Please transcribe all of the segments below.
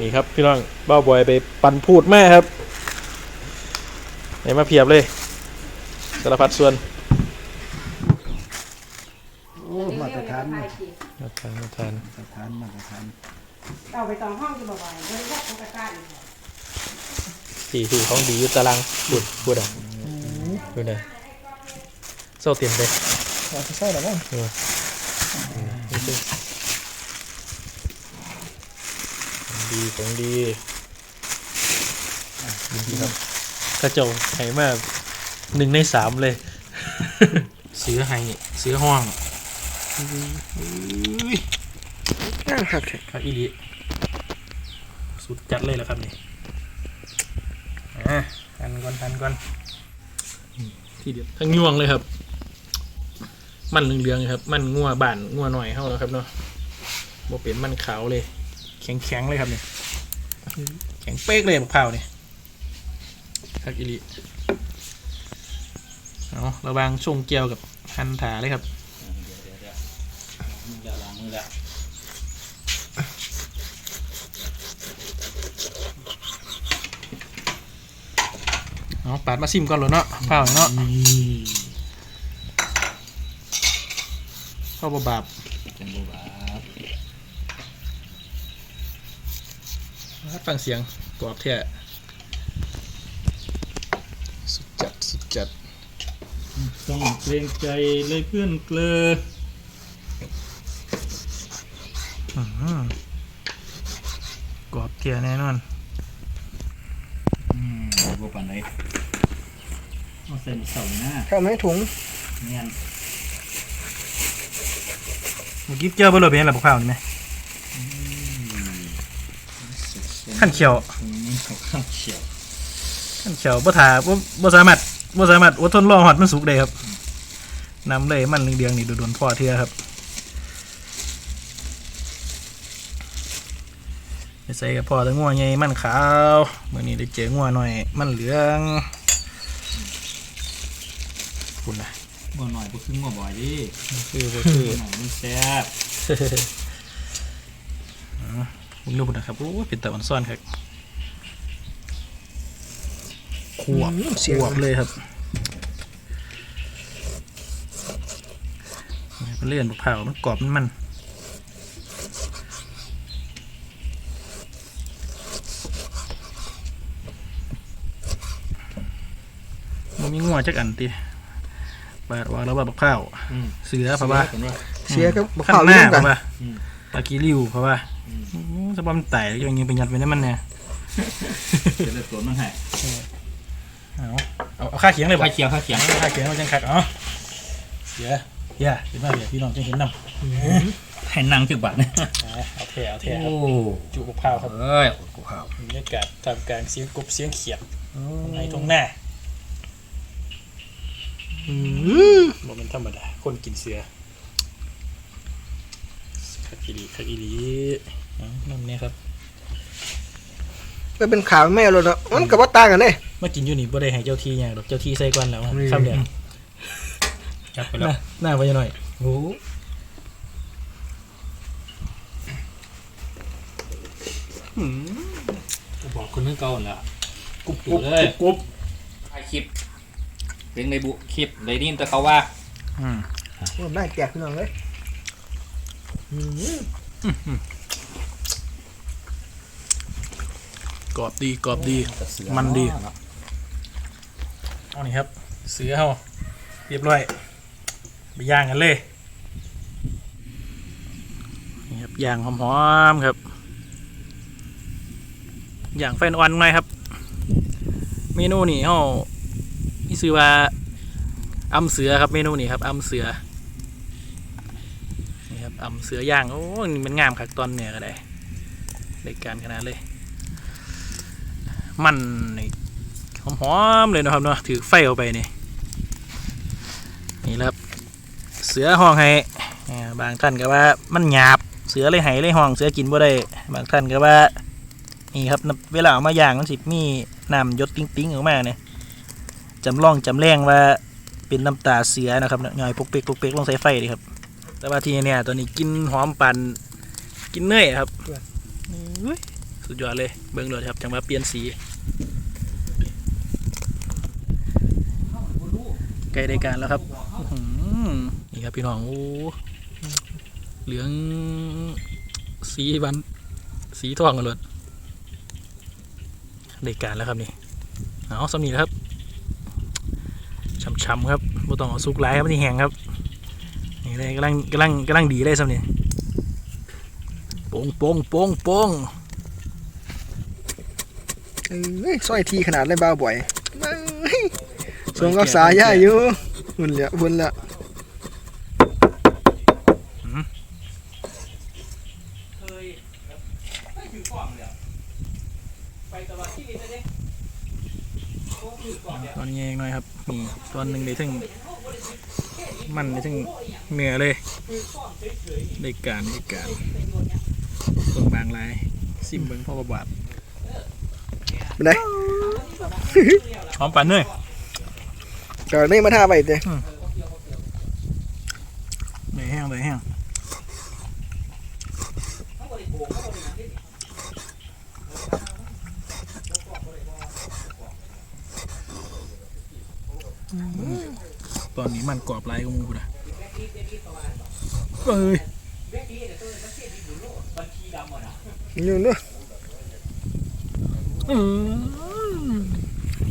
นี่ครับพี่น้องเบ้าบอยไปปั่นพูดแม่ครับไหนมาเพียบเลยสารพัดส่วนโอ้มาตรฐานมามาทานมาทานตรฐานมาตรฐานเอาไปสองห้องจะบ่อยๆบริษัทของกระการสี่สี่ของดีอยู่ตารางพูดพูดอะพูดอะโซ่เต็มเลยเอาไปใส่แล้วมั้ง นี่คือของ ดีของดีอะดีครับกระเจงไห้มากหนึ่งในสามเลย เสือไห้เสือห้องย่างหักครับอีลีสุดจัดเลยแหละครับนี่อะทันก่อนทันก่อนทีเดียวทั้งยวงเลยครับ มันเหลืองๆครับ มันงัวบ้านงัวหน่อยเข้าแล้วครับเนาะโมเป็นมันขาวเลย แข็งๆเลยครับเนี่ยแข็งเป๊กเลยมะพร้าวเนี่ยครับอีลีเอาระวังช่วงเกี่ยวกับหันถาเลยครับเอาปาดมาซิมก่อนเลยเนาะเปล่าเนาะเข้าบบาบจังบ่บาป ฟังเสียงกรอบแท้สุดจัดสุดจัดต้องเกรงใจเลยเพื่อนเกลออื้อหือกรอบเทียแน่นอนอืมบ่ปานใดเอาใส่เสาหน้าเข้าไหมถุงเนียนเมื่อกี้เจอบ่เลยเป็นอะไรบอกเปล่านี่ไหม ขั้นเขียวอืมเขาข้างเฉียวขั้นเขียวบ่ถาบ่บ่สามารถบ่สามารถอดทนรอหอดมันสุกได้ครับนำเลยมันเดืองๆนี่โดนๆพ่อเทือครับไปใส่กับพ่อแตะงัวใหญ่มันขาวเมื่อนี้ได้เจองัวหน่อย มันเหลืองคุณนะบ่หน่อยบ่คือบ่บ่อยดิคือบ่คือบ่หน่อยมันแซ่บ คุณดูพุ่นนะครับโอ้ยเป็นตะวันซ่อนครับขวบขวบเลยครับมันเลื่อนมะพร้าวมันกรอบมันมันมันมีงัวจักอันตีบาดวางแล้วบาดมะพร้าวอืมเสือเพราะว่าเห็นว่าเสียกับบ่ขั้เข้านหเรื่น้าองเพกันราะว่าอืมตะกี้ริ้วเพราะว่าอืมอืม สะบอมนไต่แล้วยังยิงไปยัดไว้ในมันเนี่ยเดี๋ยวเลยสวนมันให้เอาเอาเอาค่าเขียงเลยบ่ข้าเคียงข้าเคียงค่าเขียงมาจังคักเอ๋อเสียเย่าเห็นมาเดี๋ยวพี่น้องจะเห็นนำให้นั่งจักบาทนะเอาเท่เอาเท่คโอ้รับจุกพร้าวครับเอ้ยกูข้าวบรรยากาศท่ามกลางเสียงกบเสียงเขียดในตรงหน้าบ่เป็นธรรมดาคนกินเสือ คักอีหลีคักอีหลีเอาน้ำเนี่ยครับก็เป็นข่าวแม่เราเนาะมันกับว่าต่างกันเนี่ยมากินอยู่นี่บ่ได้ให้เจ้าที่หยังดอกเจ้าที่ใส่ก่อนแล้วนี่คำเดียวจับไปหแล้วน้าหน้าไว้หน่อยโอ้กูบอกคนนึงเก่าหั่นล่ะกรุบดูเลยกรุบถ่ายคลิปเป็นในบุคลิปได้ยินแต่เขาว่าอืมผมได้แจกพี่น้องเลย กรอบดีกรอบดี มันดีเอานี่ครับ เสือเฮาเรียบร้อย ไปย่างกันเลย นี่ครับย่างหอมๆครับย่างไฟอ่อนๆหน่อยครับ เมนูนี่เฮามีชื่อว่าอำเสือครับเมนูนี่ครับอำเสือนี่ครับ อำเสือย่าง โอ้มันงามคักตอนเนี่ยก็ได้รายการขนาดเลย มันหอมๆเลยนะครับเนาะถือไฟเอาไปนี่นี่ครับเสือห้องให้อ่บางท่านก็ว่ามันหยาบเสือเลยให้เลยห้องเสือกินบ่ได้ บางท่านก็ว่านี่ครับเวลาเอามาย่างมันสิมีน้ำยดติ้งๆออกมาเนี่ยจำลองจำแรงว่าเป็นน้ำตาเสือนะครับย่อยปกเปกปกเปกลงใส่ไฟดีครับ แต่ว่าที่เนี่ยตัวนี้กินหอมปันกินเนยครับอุ้ยสุดยอดเลยเบิ้งเลยครับจังหวะเปลี่ยนสีใกล้ได้การแล้วครับอื้อหือนี่ครับพี่น้องโอ้เหลืองสีบันสีทองกันเลยได้การแล้วครับนี่เอาสำนีแล้วครับช่ำๆครับบ่ต้องเอาซุกไลายครับมันที่แห้งครับ นี่เลยกำลังกำลังกำลังดีเลยสำนีโป่งโป่งโป่งโป่งเอ้ยซอยทีขนาดเลยบ้าวบ่อยเอ้ยสวงกับสายย่าอยู่หุ่นเหละหุ่นละตอนนี้เองหน่อยครับนี่ตอนหนึ่งในถึงมันในถึง เหนือเลยได้การได้การเบิ่งบางลายซิมเบิ่งพ่อประบาทเป็นไงหอมปั่นเนยก็นี่มาท่าไปเด้ เลยแห้งเลยแห้งตอนนี้มันกรอบลายก็มูกูนะ เอ้ยอยู่เนู้นอืม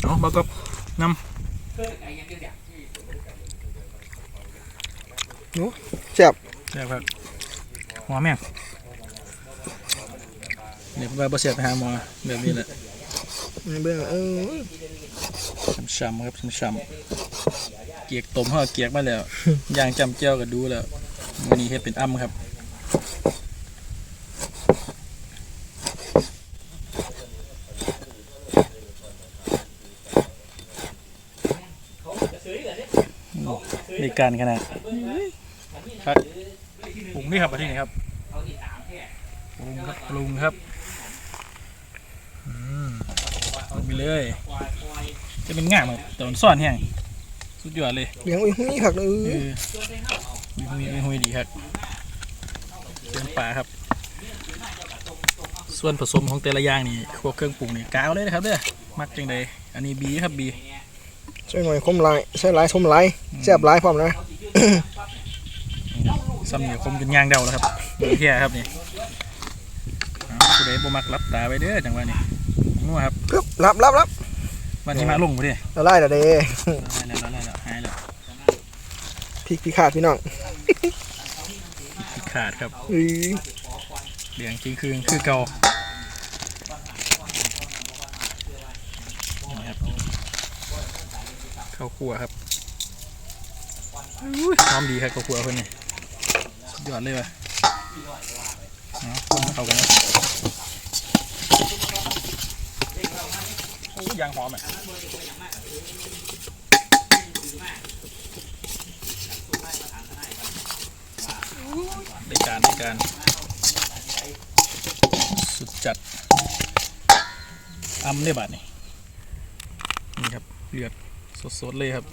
เอาบักกับแซ่บแซ่บครับหอมแม่งเดี๋ยวผมไปเสียไปหาหมอแบบนี้แหละเบิ่งเออช้ำๆครับช้ำๆเกียกต้มห่อเกียกมาแล้วย่างจำเจ้าก็ดูแล้ว วันนี้เฮ็ดเป็นอ้ำครับในการขนาดครับปรุงนี่ครับมาที่ไหนครับปรุงครับปรุงครับอืมลงไปเลย จะเป็นง่ามครับแต่มันซ่อนแห้งสุดยอดเลยเลี้ยงอุ้ยหุ้ยคักเอเอออ มีหุยมีหุยดีครับเป็นปลาครับ ส่วนผสมของแต่ละอย่างนี่พวกเครื่องปรุงนี่กาวเลยนะครับเด้อมักจังใดอันนี้บีครับบีใช่หน่อยคมลายใช่หลายชมหลายแซ่บหลายพร้อมนะซ้ำเหนียวคมจนยางเดาแล้วครับบีแค่ครับนี่เอาผู้ใดบ่มักรับตาไปเด้อจังหวะนี้นัวครับปึ๊บรับรับรับวันนี้มาลงไปดิละลายละเด้ พริกพิขาดพี่น้องที่ขาดครับเอ้ยเหลืองจริงคือคือเก่านี่ครับข้าวคั่วครับอุ้ยหอมดีครับข้าวคั่วเพิ่นนี่สุดยอดเลยว่ะเอาคนมาเข้ากันนะโอ้ยางหอมอะ ได้การได้การ สุดจัดอำได้บาทนี่นี่ครับเลือดสดๆเลยครับ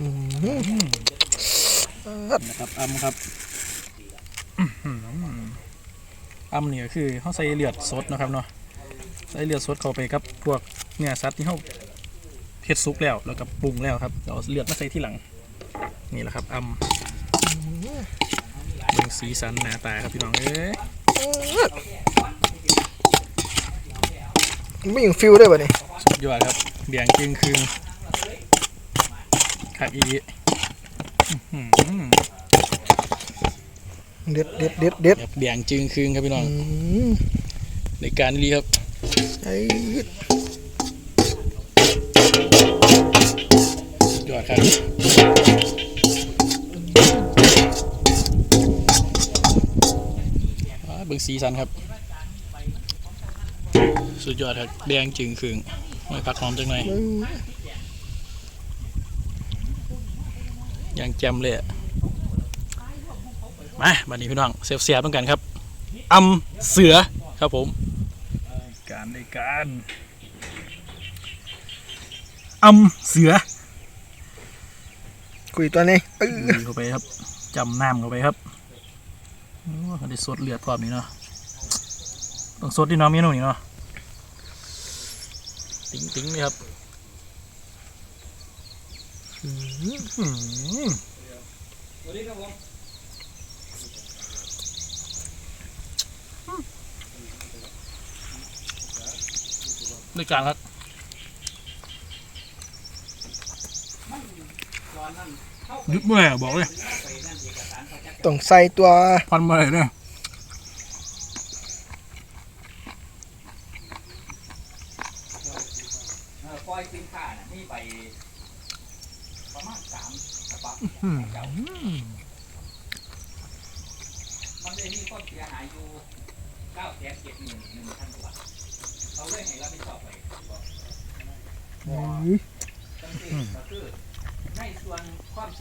อื้อหือนะครับอำครับอื้อหืออำเนี่ยคือเขาใส่เลือดสดเนาะครับเนาะใส่เลือดสดเข้าไปกับพวกเนื้อสัตว์ที่เขาเผ็ดซุปแล้วแล้วก็ปรุงแล้วครับเอาเลือดมาใส่ที่หลัง นี่แหละครับอำ เบิ่งสีสันหน้าตาครับพี่น้องเอ้ยไม่ยังฟิลได้ป่ะนี่สุดยอดครับเบี่ยงจึงคืงขักอีอื้อหือเด็ดเด็ดเด็ดเด็ดแบบเบี่ยงจึงคืงครับพี่น้องอืมในการรีครับไอ้สุดยอดครับ บิ่งสีสันครับ สุดยอดครับแดงจึงคืงไม่พักหอมจังหน่อยเอ้ยอย่างแจ่มเลยอะมาบัดนี้พี่น้องเสียบเสียบๆต้องกันครับอำเสือครับผม การในการอำเสือ คุยตัวนี้เอ้ยลุยเข้าไปครับจำน้ำเข้าไปครับโอ้ เขาได้สดเลือดพร้อมนี้เนาะต้องสดที่น้องเมนูนี่เนาะติ๊งติ๊งเลยครับอื้อหือสวัสดีครับผมด้วยการครับ ยุบเมื่อยบอกเลยต้องใส่ตัวพันมาเลยเนี่ยเออปล่อยสินค้าน่ะนี่ไปประม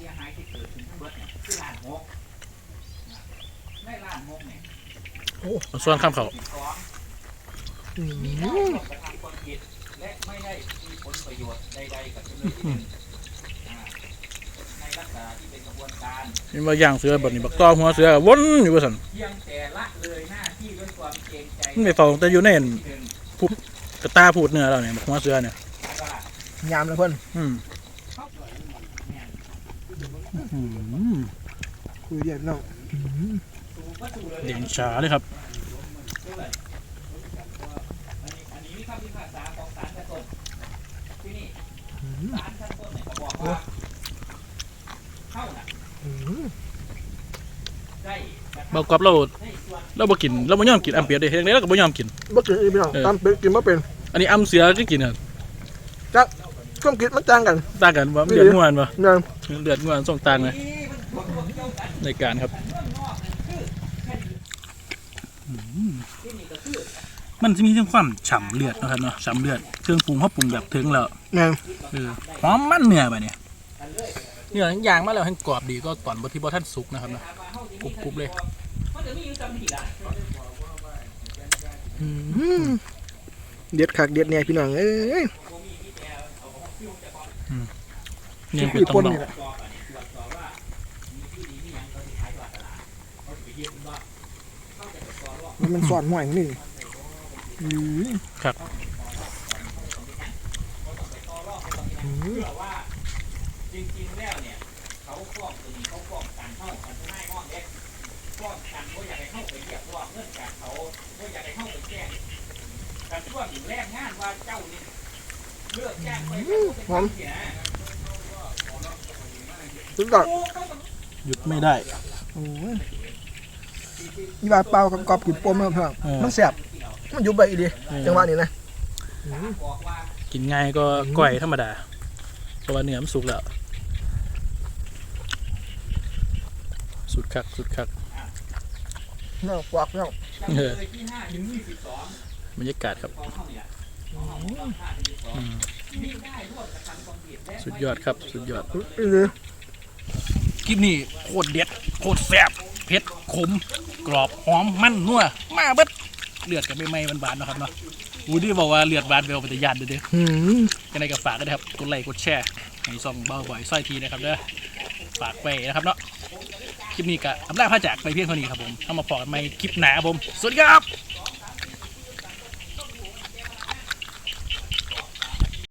สียหายที่เกิดขึ้นทั้งหมดเนี่ยคือล้านหกนะในล้านหกเนี่ยส่วนข้ามเขาสิบสอง อืมีมการร่วมกระทำความผิดและไม่ได้มีผลประโยชน์ใดๆกับจำเลยที่หนึ่งอ่าในลักษณะที่เป็นกระบวนการนี่มาย่างเสือแบบนี้บักต่อหัวเสือวนอยู่ว่าสันเพียงแต่ละเลยหน้าที่ด้วยความเกรงใจมันไม่ฟองแต่อยู่ในที่หนึ่งกระตาพูดเนื้อเราเนี่ยบักหัวเสือเนี่ย ว่า ยามแล้วเพิ่นอืม เขาปล่อยให้หมดเนี่ย อืม คุยเรียกน้องอืมสูบก็สูบเลยเด่นชาเลยครับด้วยอันนี้อันนี้มีคำพิพากษาของศาลชั้นต้นที่นี่อืมศาลชั้นต้นเนี่ยเขาบอกว่าเข้าน่ะอืมได้กระทำเบากรอบเราในส่วนเราบ่กินเราบ่ยอมกินอัมเปียดเลยเฮ็ดจั่งใดเราก็บ่ยอมกินบ่กินอีกพี่น้องเออตามเป็นกินบ่เป็น อันนี้อัมเสือก็กินอะความคิดมันต่างกันต่างกันว่าเลือดง่วนบ่เนั่นเลือดง่วนส่งต่างเลย ในการครับเรื่องนอกนั่นคือแค่นี้ที่นี่ก็คือมันจะมีทั้งความฉ่ำเลือดนะครับเนาะฉ่ำเลือดเครื่องปรุงเขาปรุงแบบถึงแล้วแม่นเออหอมมันเนื้อไปเนี่ยเนื้ออย่างมาแล้วให้กรอบดีก็ตอนบที่บ่ท่านสุกนะครับเนาะถามว่าเฮาสิกรุบกรุบเลยมันจะมีอยู่จำนี่ล่ะอืมเด็ดคักเด็ดแน่พี่น้องเอ้ยเนี่ยคืคืออปต้องนลองนี่แหละจอบอัน สอนว่ามันมันสอนห่วยนี่อืมต่อรอบไปตรงนี้นะเพื่อว่าจริงๆแล้วเนี่ยเขาฟ้องตัวนี้เขาฟ้องกันเท่ากันไม่ห้องเด็กฟ้องกันว่าอยากให้เข้าไปเรียกร้องเงื่อนกันเขาว่าอยากให้เข้าไปแจ้งกันช่วงแรกงานว่าเจ้านี่เลือกแจ้งไปเป็นผู้เสียหายถึงก่อนหยุดไม่ได้โอ้ย อีบาเปล่ากับกรอบกินปมมาเพิ่งเออ มันแซ่บมันอยู่ไปอีดีจังหวะนี้นะกินง่ายก็ก้อยธรรมดาเพราะว่าเนื้อมันสุกแล้ว สุดคัก สุดคักเนาะกวักเนาะเออที่ห้าถึงยี่สิบสองบรรยากาศครับของเขาเนี่ยของเขาของห้าถึงยี่สิบสองอืมมีได้ร่วมกระทำความผิดและสุดยอดครับ สุดยอด อีหลีคลิปนี้โคตรเด็ด โคตรแซ่บ เผ็ดขมกรอบหอมมันนัวมาเบิดเลือดกับใบไม้หวานๆเนาะครับเนาะวูดี้บอกว่าเลือดหวานเบลเป็นตะยานเด้อเด้ออืมยังไงก็ฝากกันนะครับกดไลค์กดแชร์ให้ซ่องเบาบ่อยสร้อยทีนะครับเด้อฝากไปนะครับเนาะคลิปนี้ก็อำลาพระจากไปเพียงเท่านี้ครับผมเอามาพอกันใหม่คลิปหน้าครับผมสวัสดีครับ